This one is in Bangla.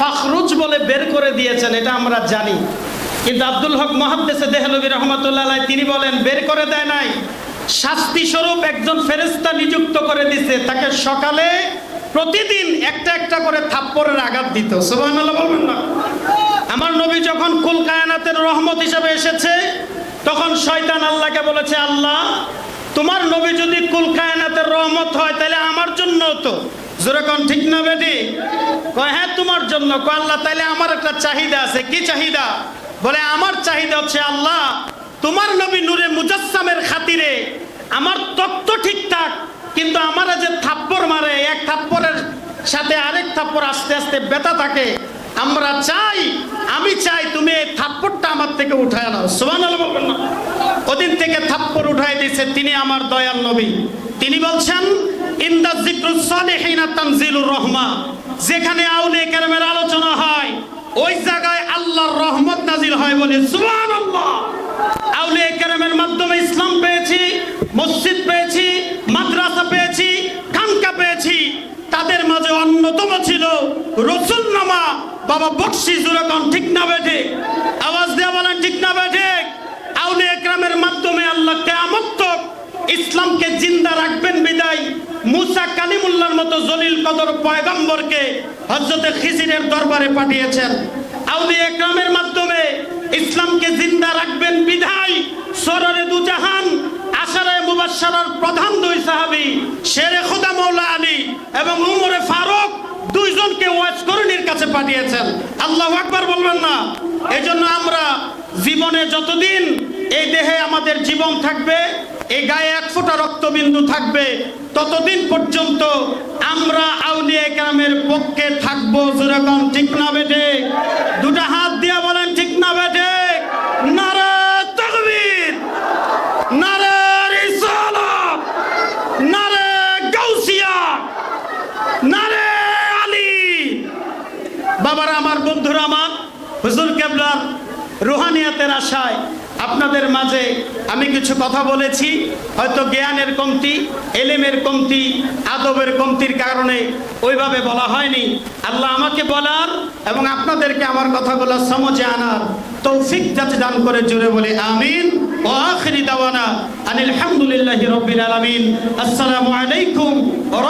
ফখরুজ বলে বের করে দিয়েছেন, এটা আমরা জানি। কিন্তু আব্দুল হক মহাদ্দেসে দেহলবী রহমতুল্লাহ তিনি বলেন, বের করে দেয় নাই। শাস্তি স্বরূপ একজন ফেরেস্তা নিযুক্ত করে দিছে। তাকে সকালে প্রতিদিন একটা একটা করে থাপ্পরের আঘাত দিত। সুবহানাল্লাহ বলবেন না। আমার নবী যখন কুল কায়নাতের রহমত হিসেবে এসেছে, তখন শয়তান আল্লাহকে বলেছে, আল্লাহ, তোমার নবী যদি কুল কায়নাতের রহমত হয়, তাহলে আমার জন্য তো। যেরকম ঠিক না বেটি? কয় হ্যাঁ তোমার জন্য। কয়, আল্লাহ তাহলে আমার একটা চাহিদা আছে। কি চাহিদা? বলে, আমার চাহিদা হচ্ছে আল্লাহ, তোমার নবী নূরে মুজাসসামের খাতিরে আমার তত্ত্ব ঠিকঠাক কিন্তু আমার যে থাপ্পড় মারে, এক থাপ্পড়ের সাথে আরেক থাপ্পড় আস্তে আস্তে ব্যথা থাকে, আমরা চাই, আমি চাই তুমি এই থাপ্পড়টা আমার থেকে উঠায় নাও। সুবান বলবেন না। ওদিন থেকে থাপ্পড় উঠাই দিয়েছে তিনি আমার দয়াল নবী। তিনি বলছেন ইন্দা জিক্রুস সালিহিনা তানজিলুর রহমা, যেখানে আউলিয়া কেরামের আলোচনা হয়, ওই জায়গায় আল্লাহর রহমত নাজিল হয় বলে সুবহানাল্লাহ। আউলিয়া কেরামের মাধ্যমে ইসলাম পেয়েছি, মসজিদ পেয়েছি, মাদ্রাসা পেয়েছি, খানকা পেয়েছি। তাদের মাঝে অন্যতম ছিল রসুল নামা বাবা বক্সি জুরকন ঠিক না বেঠে? আওয়াজ দেওয়া বলেন, ঠিক না বেঠে? আউলে একরামের মাধ্যমে আল্লাহ কেয়ামত ইসলামকে জিন্দা রাখবেন বিদায়। মুসা কালিমুল্লাহর মতো জলিল কদর পয়গম্বরকে হজরতে খিজিরের দরবারে পাঠিয়েছেন। আউলি একরামের মাধ্যমে ইসলামকে জিন্দা রাখবেন বিধায় সররে দুজাহান, আশারায় মুবাশশারার প্রধান দুই সাহাবী, শেরে খোদা মৌলা আলী এবং উমরে ফারুক দুইজনকে ওয়াজ করণীর কাছে পাঠিয়েছেন। আল্লাহ আকবার বলবেন না। এই জন্য আমরা জীবনে যতদিন এই দেহে আমাদের জীবন থাকবে, এই গায়ে এক ফোঁটা রক্তবিন্দু থাকবে ততদিন পর্যন্ত আমরা আউলিয়া কেরামের পক্ষে থাকব যেরকম, ঠিক না বেটে দুটা হাত দিয়া বলেন, ঠিক না গাউসিয়া, নারে আলী। বাবারা, আমার বন্ধুরা, আমার হুজুর কেবলার রুহানিয়াতের আশায় আপনাদের মাঝে আমি কিছু কথা বলেছি। হয়তো জ্ঞানের কমতি, এলেমের কমতি, আদবের কমতির কারণে ওইভাবে বলা হয়নি। আল্লাহ আমাকে বলার এবং আপনাদেরকে আমার কথাগুলো সমঝে আনার তৌফিক যাতে দান করে জুড়ে বলে আমিন। ও আখরি দাওয়ানা আনিল হামদুলিল্লাহি রব্বিল আলামিন। আসসালামু আলাইকুম ওয়া